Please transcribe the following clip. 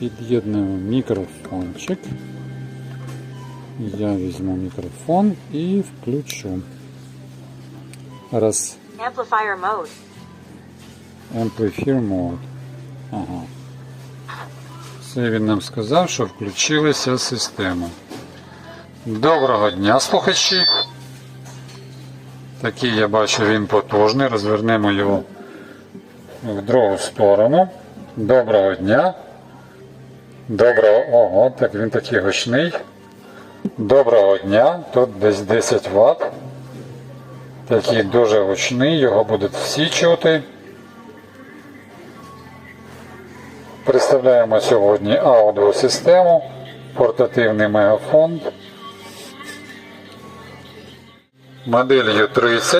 Під'єднуємо мікрофончик. Я візьму мікрофон і включу. Раз Amplifier mode. Amplifier Mode. Ага. Це він нам сказав, що включилася система. Доброго дня, слухачі. Такий я бачу він потужний. Розвернемо його в другу сторону. Доброго дня. Доброго. Ого, так він такий гучний. Доброго дня. Тут десь 10 Вт. Такий дуже гучний, його будуть всі чути. Представляємо сьогодні аудіосистему, портативний мегафон. Модель U30.